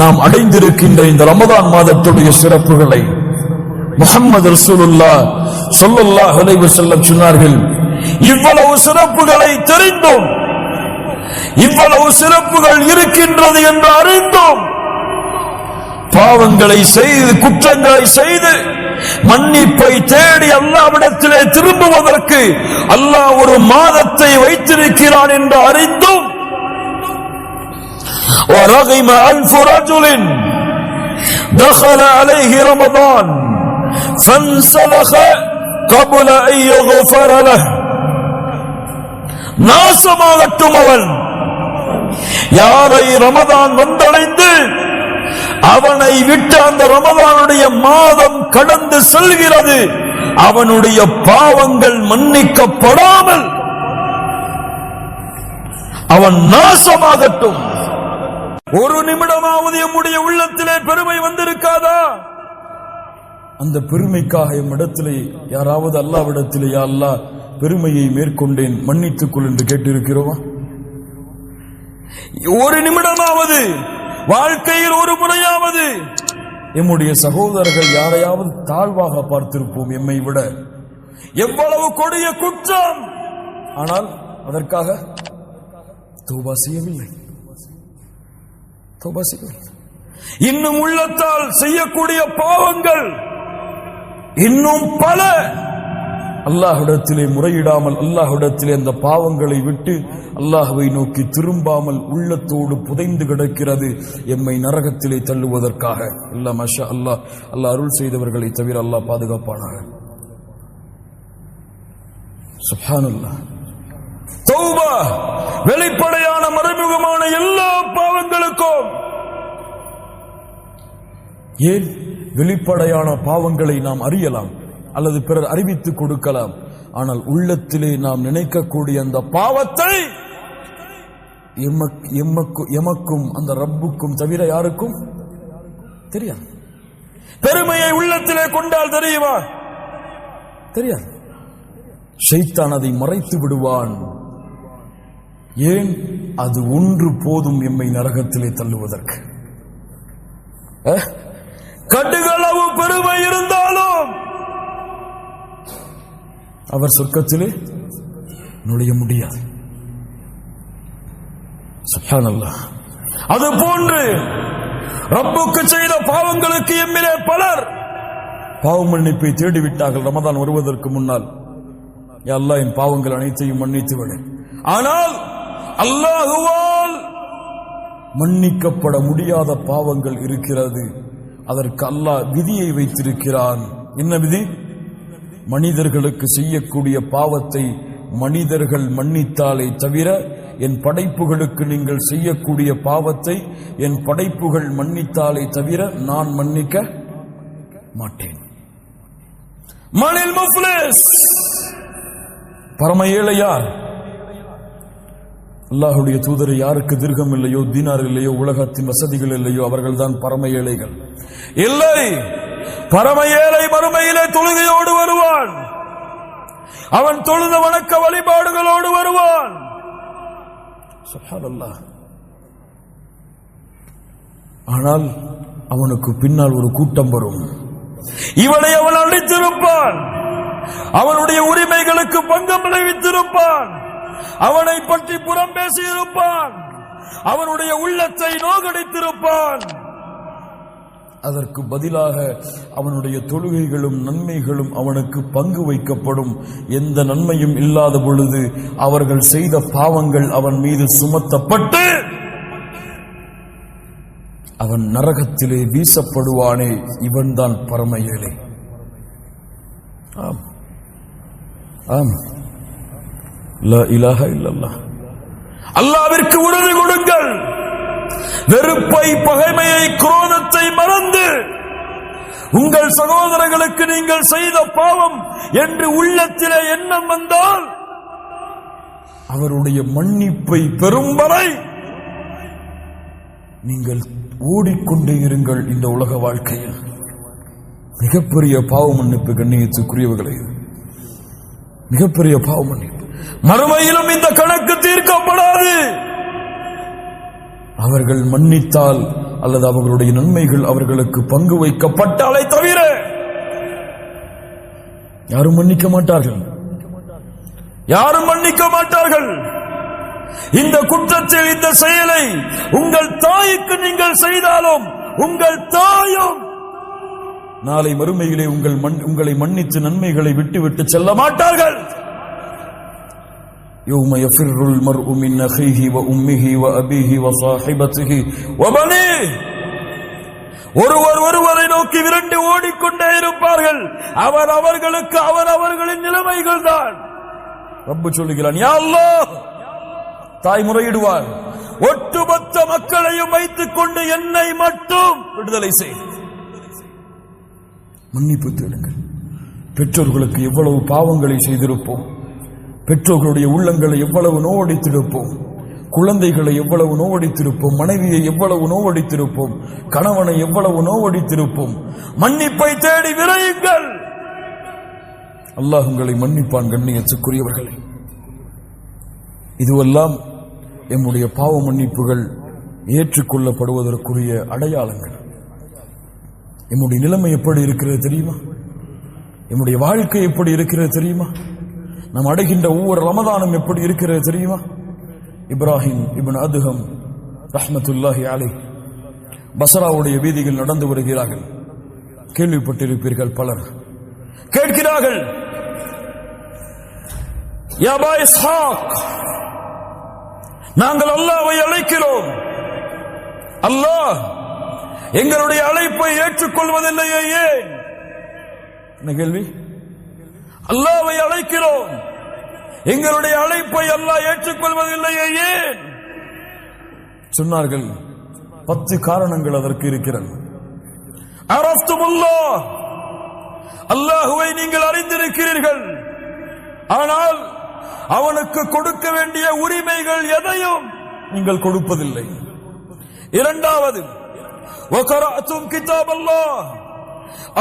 நாம் அடைந்திருக்கின்ற இந்த ரமதான் மாதத்துடைய சிறப்புகளை முகமது ரசூலுல்லா சொல்லுல்லா அலைஹி செல்லம் சொன்னார்கள் இவ்வளவு சிறப்புகளை தெரிந்தோம். இவ்வளவு சிறப்புகள் இருக்கின்றது என்று அறிந்தோம். பாவங்களை செய்து குற்றங்களை செய்து மன்னிப்பை தேடி அல்லாவிடத்திலே திரும்புவதற்கு அல்லாஹ் ஒரு மாதத்தை வைத்திருக்கிறான் என்று அறிந்தும். ورغم ألف رجل دخل عليه رمضان فانسلخ قبل أن يغفر له நாசமாகட்டும் அவன் யாரை ரமதான் வந்தடைந்து அவனை விட்டு அந்த ரமதானுடைய மாதம் கடந்து செல்கிறது அவனுடைய பாவங்கள் மன்னிக்கப்படாமல் அவன் நாசமாகட்டும் ஒரு நிமிடமாவது எம்முடைய உள்ளத்திலே பெருமை வந்திருக்காதா? அந்த பெருமைக்காக எம்மிடத்திலே யாராவது அல்லாவிடத்திலே யா அல்லாஹ் பெருமையை மேற்கொண்டேன் மன்னித்துக் கொள் என்று கேட்டிருக்கிறோமா? ஒரு நிமிடமாவது வாழ்க்கையில் ஒரு முறையாவது எம்முடைய சகோதரர்கள் யாரையாவது தாழ்வாக பார்த்திருப்போம் எம்மை விட. எவ்வளவு கொடிய குற்றம்! ஆனால் அதற்காக தூபா செய்யவில்லை. இன்னும் உள்ளத்தால் செய்யக்கூடிய பாவங்கள் இன்னும் பல. அல்லாஹிடத்திலே முறையிடாமல் அல்லாஹிடத்திலே அந்த பாவங்களை விட்டு அல்லாஹுவை நோக்கி திரும்பாமல் உள்ளத்தோடு புதைந்து கிடக்கிறது எம்மை நரகத்திலே தள்ளுவதற்காக. அல்லா மஷா அல்லாஹ் அல்லாஹ் அருள் செய்தவர்களை தவிர அல்லாஹ் பாதுகாப்பானாக. சுப்ஹானல்லாஹ் தௌபா வெளிப்படையான மறைமுகமான எல்லா பாவங்களுக்கும். ஏன் வெளிப்படையான பாவங்களை நாம் அறியலாம் அல்லது பிறர் அறிவித்துக் கொடுக்கலாம்? ஆனால் உள்ளத்திலே நாம் நினைக்கக்கூடிய அந்த பாவத்தை எமக்கும் அந்த ரப்புக்கும் தவிர யாருக்கும் தெரியாது. பெருமையை உள்ளத்திலே கொண்டால் தெரியுமா? தெரியாது. சைத்தான் அதை மறைத்து விடுவான். ஏன் அது ஒன்று போதும் எம்மை நரகத்திலே தள்ளுவதற்கு? அஹ்? கடுகளவு பெருமை இருந்தாலும் அவர் சொர்க்கத்திலே நுழைய முடியாது. அது போன்று ரப்புக்கு செய்த பாவங்களுக்கு எம்மிலே பலர் பாவ மன்னிப்பை தேடிவிட்டார்கள். ரமதான் வருவதற்கு முன்னால் எல்லாம் என் பாவங்கள் அனைத்தையும் மன்னித்து விடு. ஆனால் அல்லாஹுவால் மன்னிக்கப்பட முடியாத பாவங்கள் இருக்கிறது. அதற்கு அல்லாஹ் விதியை வைத்திருக்கிறான். என்ன விதி? மனிதர்களுக்கு செய்யக்கூடிய பாவத்தை மனிதர்கள் மன்னித்தாலே தவிர என் படைப்புகளுக்கு நீங்கள் செய்யக்கூடிய பாவத்தை என் படைப்புகள் மன்னித்தாலே தவிர நான் மன்னிக்க மாட்டேன். மணில் முஃப்லிஸ்! பரம ஏழையார்! அல்லாஹுடைய தூதர் யாருக்கு திருகம் இல்லையோ தீனார் இல்லையோ உலகத்தின் வசதிகள் இல்லையோ அவர்கள்தான் பரம ஏழைகள். இல்லை பரம ஏழை மறுமையிலே தொழுகையோடு வருவான். அவன் தொழுத வணக்க வழிபாடுகளோடு வருவான். ஆனால் அவனுக்கு பின்னால் ஒரு கூட்டம் வரும். இவனை அவன் அழித்திருப்பான். அவனுடைய உரிமைகளுக்கு பங்கம் விளைவித்திருப்பான். அவனை பற்றி புறம் பேசியிருப்பான். அவனுடைய உள்ளத்தை நோகடித்திருப்பான். அதற்கு பதிலாக அவனுடைய தொழுகைகளும் நன்மைகளும் அவனுக்கு பங்கு வைக்கப்படும். எந்த நன்மையும் இல்லாத பொழுது அவர்கள் செய்த பாவங்கள் அவன் மீது சுமத்தப்பட்டு அவன் நரகத்திலே வீசப்படுவானே இவன்தான் பரம ஏழை. ஆம். ஆம். அல்லாவிற்கு உறுதி கொடுங்கள் வெறுப்பை பகைமையை குரோதத்தை மறந்து உங்கள் சகோதரர்களுக்கு நீங்கள் செய்த பாவம் என்று உள்ளத்திலே எண்ணம் வந்தால் அவருடைய மன்னிப்பை பெறும் வரை நீங்கள் ஓடிக்கொண்டே இருங்கள் இந்த உலக வாழ்க்கையில் மிகப்பெரிய பாவ மன்னிப்பு கண்ணியத்துக்குரியவர்களே மிகப்பெரிய பாவ மன்னிப்பு மறுமையிலும் இந்த கணக்கு தீர்க்கப்படாது. அவர்கள் மன்னித்தால் அல்லது அவர்களுடைய நன்மைகள் அவர்களுக்கு பங்கு வைக்கப்பட்டாலே தவிர யாரும் மன்னிக்க மாட்டார்கள். யாரும் மன்னிக்க மாட்டார்கள். இந்த குற்றத்தில் இந்த செயலை உங்கள் தாய்க்கு நீங்கள் செய்தாலும் உங்கள் தாயும் நாளை மறுமையிலே உங்கள் மன்- உங்களை மன்னித்து நன்மைகளை விட்டுவிட்டு செல்ல மாட்டார்கள் يوم يفر المرء من أخيه وأمه وأبيه وصاحبته وبنيه ஒருவர் ஒருவரை நோக்கி விரண்டு ஓடிக்கொண்டே இருப்பார்கள் அவர் அவர்களுக்கு அவர் அவர்களின் நிலைமைகள் தான் ரப்பு சொல்லுகிறான் யா அல்லாஹ் தாய் முறையிடுவார் ஒட்டுமொத்த மக்களையும் வைத்துக் கொண்டு என்னை மட்டும் விடுதலை செய் மன்னிப்பு தேடுங்கள். பெற்றோர்களுக்கு எவ்வளவு பாவங்களை செய்திருப்போம். பெற்றோர்களுடைய உள்ளங்களை எவ்வளவு நோவடித்திருப்போம். குழந்தைகளை எவ்வளவு நோவடித்திருப்போம். மனைவியை எவ்வளவு நோவடித்திருப்போம். கணவனை எவ்வளவு நோவடித்திருப்போம். மன்னிப்பை தேடி விரையுங்கள். அல்லாஹ் உங்களை மன்னிப்பான் கண்ணியத்துக்குரியவர்களே. இதுவெல்லாம் எம்முடைய பாவ மன்னிப்புகள் ஏற்றுக்கொள்ளப்படுவதற்குரிய அடையாளங்கள். என்னுடைய நிலைமை எப்படி இருக்கிறது தெரியுமா? என்னுடைய வாழ்க்கை எப்படி இருக்கிறது தெரியுமா? நாம் அடைகின்ற ஒவ்வொரு ரமதானம் எப்படி இருக்கிறது தெரியுமா? இப்ராஹிம் இபின் அதுகம் ரஹ்மத்துல்லாஹி அலை பசராவுடைய வீதியில் நடந்து வருகிறார்கள். கேள்விப்பட்டிருப்பீர்கள் பலர். கேட்கிறார்கள். யா நாங்கள் அல்லாவை அழைக்கிறோம். அல்லாஹ் எங்களுடைய அழைப்பை ஏற்றுக்கொள்வதில்லையே ஏன்? என்ன கேள்வி? அல்லாவை அழைக்கிறோம். எங்களுடைய அழைப்பை அல்லாஹ் ஏற்றுக்கொள்வதில்லையே ஏன்? சொன்னார்கள் பத்து காரணங்கள் அதற்கு இருக்கிறது. அல்லாஹுவை நீங்கள் அறிந்திருக்கிறீர்கள். ஆனால் அவனுக்கு கொடுக்க வேண்டிய உரிமைகள் எதையும் நீங்கள் கொடுப்பதில்லை. இரண்டாவது وقرأتم كتاب الله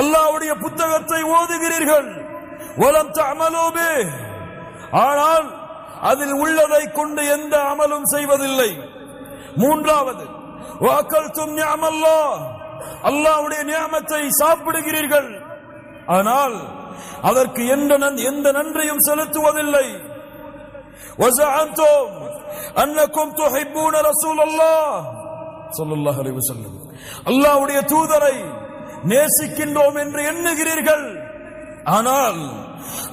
அல்லாஹ்வுடைய புத்தகத்தை ஓதுகிறீர்கள் வலம் தஅமலு பிஹ் ஆனால் அதில் உள்ளதை கொண்டு எந்த அமலும் செய்வதில்லை மூன்றாவது வாக்கல்தும் நிஅமல்லாஹ் அல்லாஹ்வுடைய நியமத்தை சாப்பிடுகிறீர்கள் ஆனால் அதற்கு எந்த நன்- எந்த நன்றியும் செலுத்துவதில்லை وزعمتم أنكم تحبون رسول الله صلى الله عليه وسلم அல்லாவுடைய தூதரை நேசிக்கின்றோம் என்று எண்ணுகிறீர்கள். ஆனால்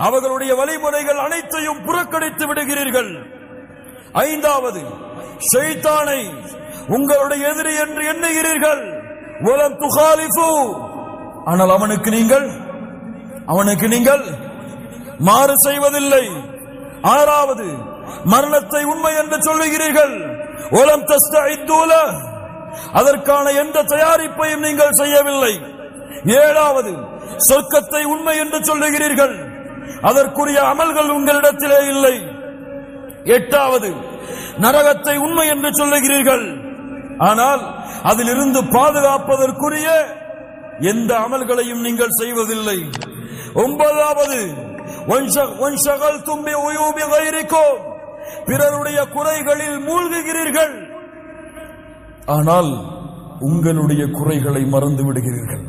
அவர்களுடைய வழிமுறைகள் அனைத்தையும் புறக்கணித்து விடுகிறீர்கள். ஐந்தாவது ஷைத்தானை உங்களுடைய எதிரி என்று எண்ணுகிறீர்கள். உலம் துகாலிஃபு ஆனால் அவனுக்கு நீங்கள் அவனுக்கு நீங்கள் மாறு செய்வதில்லை. ஆறாவது மரணத்தை உண்மை என்று சொல்லுகிறீர்கள். உலம் தஸ்தூல அதற்கான எந்த தயாரிப்பையும் நீங்கள் செய்யவில்லை. ஏழாவது சொர்க்கத்தை உண்மை என்று சொல்லுகிறீர்கள். அதற்குரிய அமல்கள் உங்களிடத்திலே இல்லை. எட்டாவது நரகத்தை உண்மை என்று சொல்லுகிறீர்கள். ஆனால் அதிலிருந்து பாதுகாப்பதற்குரிய எந்த அமல்களையும் நீங்கள் செய்வதில்லை. ஒன்பதாவது தும்பி பிறருடைய குறைகளில் மூழ்குகிறீர்கள். ஆனால் உங்களுடைய குறைகளை மறந்து விடுகிறீர்கள்.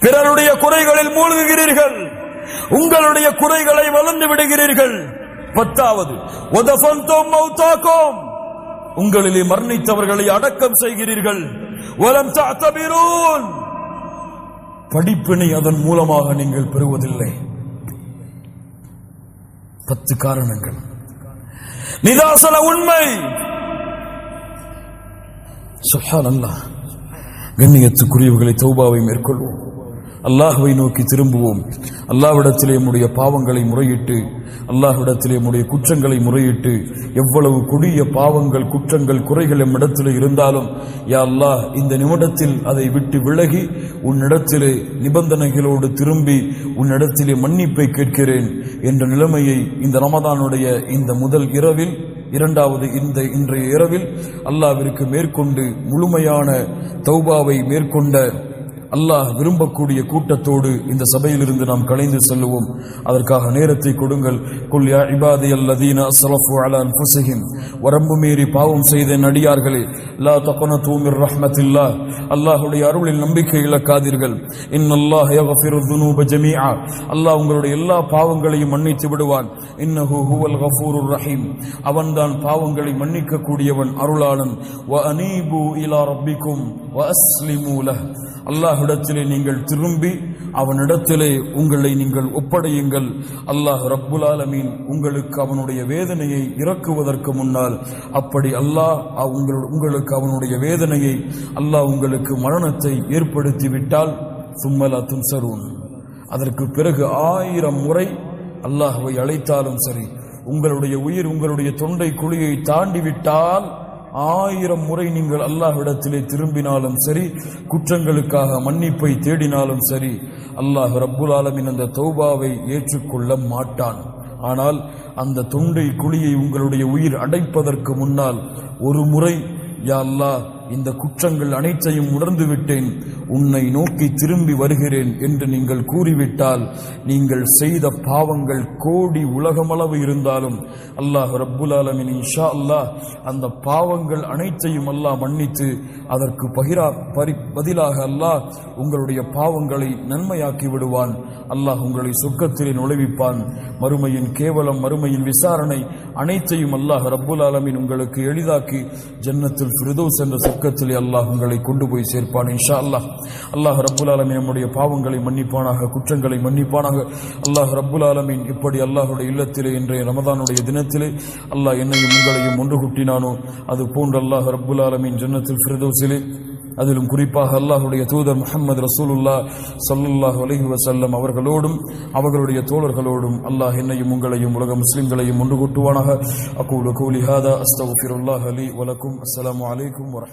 பிறருடைய குறைகளில் மூழ்குகிறீர்கள். உங்களுடைய குறைகளை வளர்ந்து விடுகிறீர்கள். பத்தாவது உங்களிலே மரணித்தவர்களை அடக்கம் செய்கிறீர்கள். படிப்பினை அதன் மூலமாக நீங்கள் பெறுவதில்லை. பத்து காரணங்கள். நிதாசன உண்மை. சுஹான் அல்லாஹ் கண்ணியத்துக்குரியவர்களை தௌபாவை மேற்கொள்வோம். அல்லாஹுவை நோக்கி திரும்புவோம். அல்லாஹ்விடத்திலே நம்முடைய பாவங்களை முறையிட்டு அல்லாஹ்விடத்திலே நம்முடைய குற்றங்களை முறையிட்டு எவ்வளவு கொடிய பாவங்கள் குற்றங்கள் குறைகள் இடத்தில் இருந்தாலும் யா அல்லாஹ் இந்த நிமிடத்தில் அதை விட்டு விலகி உன்னிடத்திலே நிபந்தனைகளோடு திரும்பி உன்னிடத்திலே மன்னிப்பை கேட்கிறேன் என்ற நிலைமையை இந்த ரமதானுடைய இந்த முதல் இரவில் இரண்டாவது இந்த இன்றைய இரவில் அல்லாவிற்கு மேற்கொண்டு முழுமையான தௌபாவை மேற்கொண்ட அல்லாஹ் விரும்பக்கூடிய கூட்டத்தோடு இந்த சபையிலிருந்து நாம் கலைந்து செல்லுவோம். அதற்காக நேரத்தை கொடுங்கள். குல்யா இபாதி அல்லதீன அஸ்ரஃபு அலா அன்ஃபுஸிஹிம். வரம்பு மீறி பாவம் செய்த நடிகார்களே லா தக்னது மிர் ரஹ்மத்தில்லாஹ் அல்லாஹுடைய அருளில் நம்பிக்கை இழக்காதீர்கள். இன்னல்லாஹ் யக்ஃபிரு துனூப ஜமீஆ. அல்லாஹ் உங்களுடைய எல்லா பாவங்களையும் மன்னித்து விடுவான். இன்னஹு ஹுவல் கஃபூருர் ரஹீம். அவன்தான் பாவங்களை மன்னிக்க கூடியவன் அருளாளன். வ அனீபு இலா ரப்பிக்கும். வ அஸ்லிமூலஹ் அல்லாஹிடத்திலே நீங்கள் திரும்பி அவனிடத்திலே உங்களை நீங்கள் ஒப்படையுங்கள். அல்லாஹ் ரப்புல் ஆலமீன் உங்களுக்கு அவனுடைய வேதனையை இறக்குவதற்கு முன்னால் அப்படி அல்லாஹ் அவ் உங்களுக்கு அவனுடைய வேதனையை அல்லாஹ் உங்களுக்கு மரணத்தை ஏற்படுத்தி விட்டால் சும்மலா துன்சரூன். அதற்கு பிறகு ஆயிரம் முறை அல்லாஹுவை அழைத்தாலும் சரி உங்களுடைய உயிர் உங்களுடைய தொண்டை குழியை தாண்டி விட்டால் ஆயிரம் முறை நீங்கள் அல்லாஹ்விடத்திலே திரும்பினாலும் சரி குற்றங்களுக்காக மன்னிப்பை தேடினாலும் சரி அல்லாஹ் ரப்புல் ஆலமின் அந்த தௌபாவை ஏற்றுக்கொள்ள மாட்டான். ஆனால் அந்த தொண்டை குழியை உங்களுடைய உயிர் அடைப்பதற்கு முன்னால் ஒரு முறை யா அல்லாஹ் இந்த குற்றங்கள் அனைத்தையும் உணர்ந்து விட்டேன் உன்னை நோக்கி திரும்பி வருகிறேன் என்று நீங்கள் கூறிவிட்டால் நீங்கள் செய்த பாவங்கள் கோடி உலகமளவு இருந்தாலும் அல்லாஹ் ரப்புல் ஆலமின் இன்ஷா அல்லாஹ் அந்த பாவங்கள் அனைத்தையும் அல்லாஹ் மன்னித்து அதற்கு பகிரா பரி பதிலாக அல்லாஹ் உங்களுடைய பாவங்களை நன்மையாக்கி விடுவான். அல்லாஹ் உங்களை சொர்க்கத்திலே நுழைவிப்பான். மறுமையின் கேவலம் மறுமையின் விசாரணை அனைத்தையும் அல்லாஹ் ரப்புல் ஆலமின் உங்களுக்கு எளிதாக்கி ஜன்னத்தில் ஃபிர்தௌஸ் என்ற சொர்க்கத்திலே அல்லாஹ் உங்களை கொண்டு போய் சேர்ப்பான் இன்ஷா அல்லாஹ் அல்லாஹ் ரப்புல் ஆலமின் நம்முடைய பாவங்களை மன்னிப்பானாக குற்றங்களை மன்னிப்பானாக. அல்லாஹ் ரப்புல் இப்படி அல்லாஹுடைய இல்லத்திலே இன்றைய ரமதானுடைய தினத்திலே அல்லாஹ் என்னையும் உங்களையும் ஒன்று குட்டினானோ அது போன்று அல்லாஹ் ரப்புல் ஜன்னத்தில் ஃபிரதோசிலே அதிலும் குறிப்பாக அல்லாஹுடைய தூதர் முகமது ரசூலுல்லா சல்லுல்லாஹ் அலஹி வசல்லம் அவர்களோடும் அவர்களுடைய தோழர்களோடும் அல்லாஹ் என்னையும் உங்களையும் உலக முஸ்லிம்களையும் ஒன்று கூட்டுவானாக. அகூலு கூலிஹாதா ஹாதா அலி வலக்கும். அஸ்லாம் வலைக்கும் வரஹ்மத்துல்லாஹி